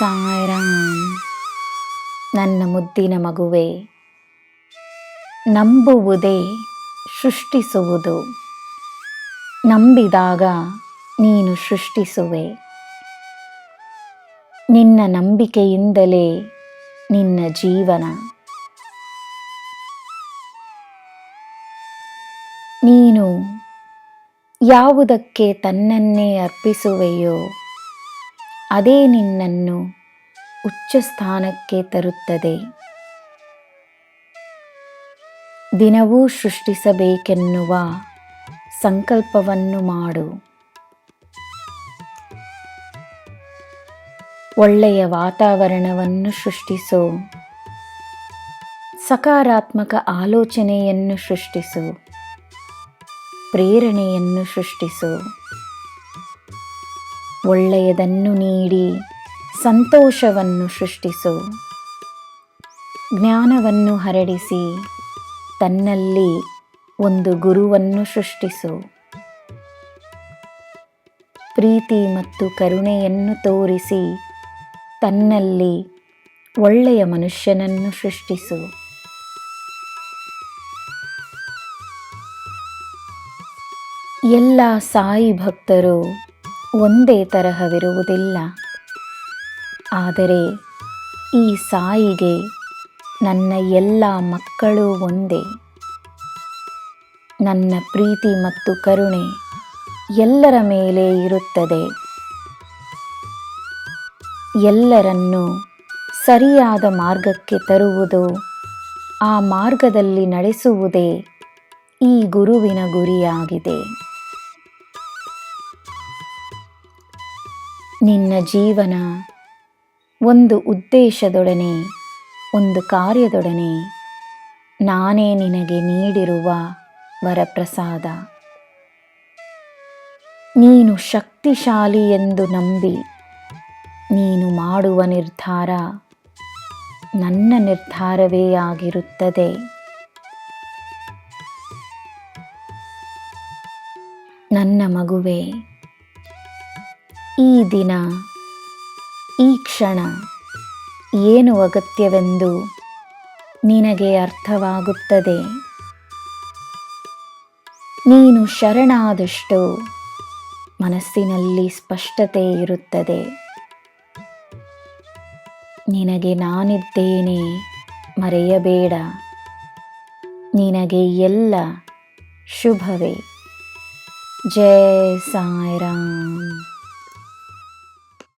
ಸಾಯಿರಾಮ್ ನನ್ನ ಮುದ್ದಿನ ಮಗುವೆ, ನಂಬುವುದೇ ಸೃಷ್ಟಿಸುವುದು. ನಂಬಿದಾಗ ನೀನು ಸೃಷ್ಟಿಸುವೆ. ನಿನ್ನ ನಂಬಿಕೆಯಿಂದಲೇ ನಿನ್ನ ಜೀವನ. ನೀನು ಯಾವುದಕ್ಕೆ ತನ್ನನ್ನೇ ಅರ್ಪಿಸುವೆಯೋ ಅದೇ ನಿನ್ನನ್ನು ಉಚ್ಚ ಸ್ಥಾನಕ್ಕೆ ತರುತ್ತದೆ. ದಿನವೂ ಸೃಷ್ಟಿಸಬೇಕೆನ್ನುವ ಸಂಕಲ್ಪವನ್ನು ಮಾಡು. ಒಳ್ಳೆಯ ವಾತಾವರಣವನ್ನು ಸೃಷ್ಟಿಸು. ಸಕಾರಾತ್ಮಕ ಆಲೋಚನೆಯನ್ನು ಸೃಷ್ಟಿಸು. ಪ್ರೇರಣೆಯನ್ನು ಸೃಷ್ಟಿಸು. ಒಳ್ಳೆಯದನ್ನು ನೀಡಿ ಸಂತೋಷವನ್ನು ಸೃಷ್ಟಿಸು. ಜ್ಞಾನವನ್ನು ಹರಡಿಸಿ ತನ್ನಲ್ಲಿ ಒಂದು ಗುರುವನ್ನು ಸೃಷ್ಟಿಸು. ಪ್ರೀತಿ ಮತ್ತು ಕರುಣೆಯನ್ನು ತೋರಿಸಿ ತನ್ನಲ್ಲಿ ಒಳ್ಳೆಯ ಮನುಷ್ಯನನ್ನು ಸೃಷ್ಟಿಸು. ಎಲ್ಲ ಸಾಯಿ ಭಕ್ತರು ಒಂದೇ ತರಹವಿರುವುದಿಲ್ಲ. ಆದರೆ ಈ ಸಾಯಿಗೆ ನನ್ನ ಎಲ್ಲ ಮಕ್ಕಳು ಒಂದೇ. ನನ್ನ ಪ್ರೀತಿ ಮತ್ತು ಕರುಣೆ ಎಲ್ಲರ ಮೇಲೆ ಇರುತ್ತದೆ. ಎಲ್ಲರನ್ನು ಸರಿಯಾದ ಮಾರ್ಗಕ್ಕೆ ತರುವುದು, ಆ ಮಾರ್ಗದಲ್ಲಿ ನಡೆಸುವುದೇ ಈ ಗುರುವಿನ ಗುರಿಯಾಗಿದೆ. ನಿನ್ನ ಜೀವನ ಒಂದು ಉದ್ದೇಶದೊಡನೆ, ಒಂದು ಕಾರ್ಯದೊಡನೆ ನಾನೇ ನಿನಗೆ ನೀಡಿರುವ ವರಪ್ರಸಾದ. ನೀನು ಶಕ್ತಿಶಾಲಿ ಎಂದು ನಂಬಿ ನೀನು ಮಾಡುವ ನಿರ್ಧಾರ ನನ್ನ ನಿರ್ಧಾರವೇ ಆಗಿರುತ್ತದೆ. ನನ್ನ ಮಗುವೆ ಈ ದಿನ, ಈ ಕ್ಷಣ ಏನು ಅಗತ್ಯವೆಂದು ನಿನಗೆ ಅರ್ಥವಾಗುತ್ತದೆ? ನೀನು ಶರಣಾದಷ್ಟು ಮನಸ್ಸಿನಲ್ಲಿ ಸ್ಪಷ್ಟತೆ ಇರುತ್ತದೆ. ನಿನಗೆ ನಾನಿದ್ದೇನೆ ಮರೆಯಬೇಡ. ನಿನಗೆ ಎಲ್ಲ ಶುಭವೇ. ಜಯ ಸಾಯಿರಾಮ್.